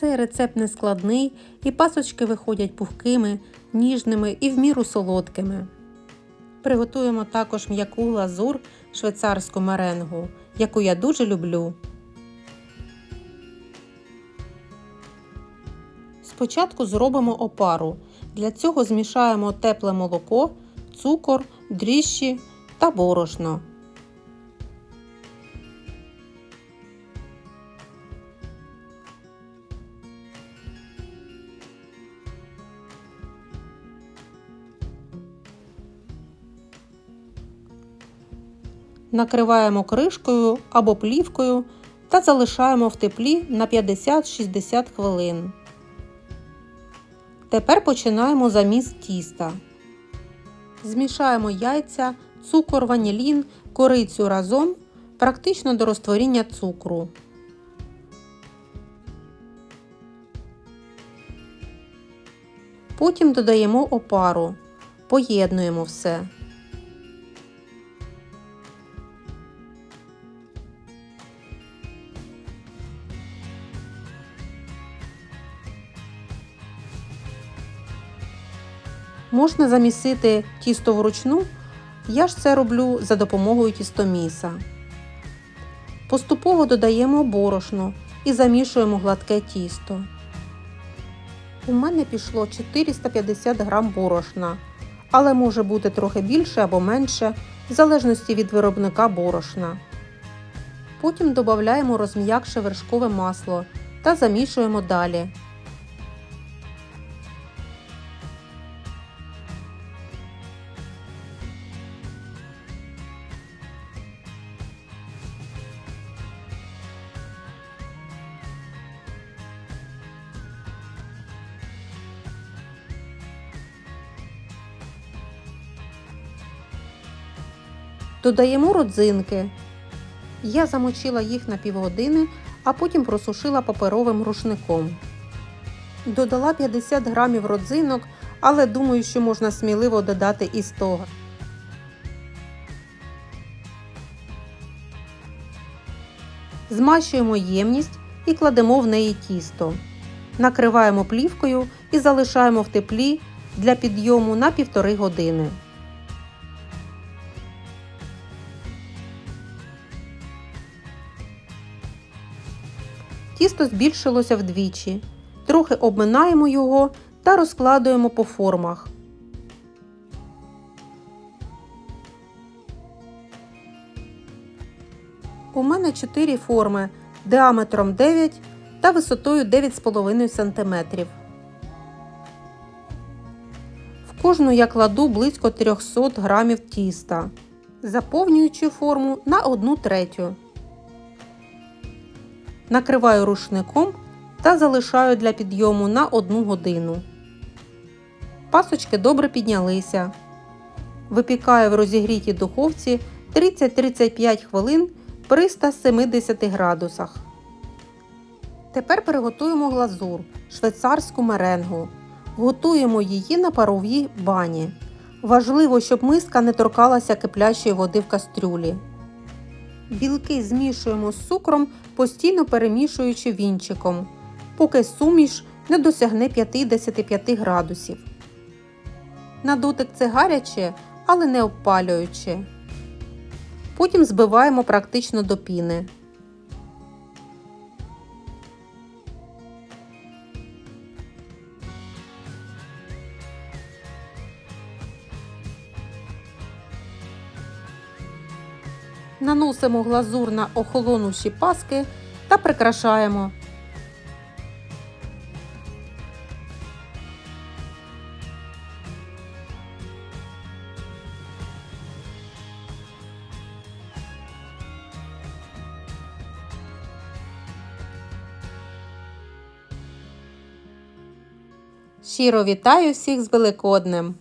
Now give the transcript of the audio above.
цей рецепт не складний, і пасочки виходять пухкими, ніжними і в міру солодкими. Приготуємо також м'яку глазур швейцарську меренгу, яку я дуже люблю. Спочатку зробимо опару. Для цього змішаємо тепле молоко, цукор, дріжджі та борошно. Накриваємо кришкою або плівкою та залишаємо в теплі на 50-60 хвилин. Тепер починаємо заміс тіста. Змішаємо яйця, цукор, ванілін, корицю разом практично до розтворіння цукру. Потім додаємо опару. Поєднуємо все. Можна замісити тісто вручну, я ж це роблю за допомогою тістоміса. Поступово додаємо борошно і замішуємо гладке тісто. У мене пішло 450 г борошна, але може бути трохи більше або менше, в залежності від виробника борошна. Потім додаємо розм'якше вершкове масло та замішуємо далі. Додаємо родзинки. Я замочила їх на півгодини, а потім просушила паперовим рушником. Додала 50 грамів родзинок, але думаю, що можна сміливо додати і 100 г. Змащуємо ємність і кладемо в неї тісто. Накриваємо плівкою і залишаємо в теплі для підйому на півтори години. Тісто збільшилося вдвічі. Трохи обминаємо його та розкладуємо по формах. У мене 4 форми діаметром 9 та висотою 9,5 см. В кожну я кладу близько 300 г тіста, заповнюючи форму на 1 третю. Накриваю рушником та залишаю для підйому на 1 годину. Пасочки добре піднялися. Випікаю в розігрітій духовці 30-35 хвилин при 170 градусах. Тепер приготуємо глазур швейцарську меренгу. Готуємо її на паровій бані. Важливо, щоб миска не торкалася киплячої води в кастрюлі. Білки змішуємо з цукром, постійно перемішуючи вінчиком, поки суміш не досягне 55 градусів. На дотик це гаряче, але не обпалююче. Потім збиваємо практично до піни. Наносимо глазур на охолонувші паски та прикрашаємо. Щиро вітаю всіх з Великоднем!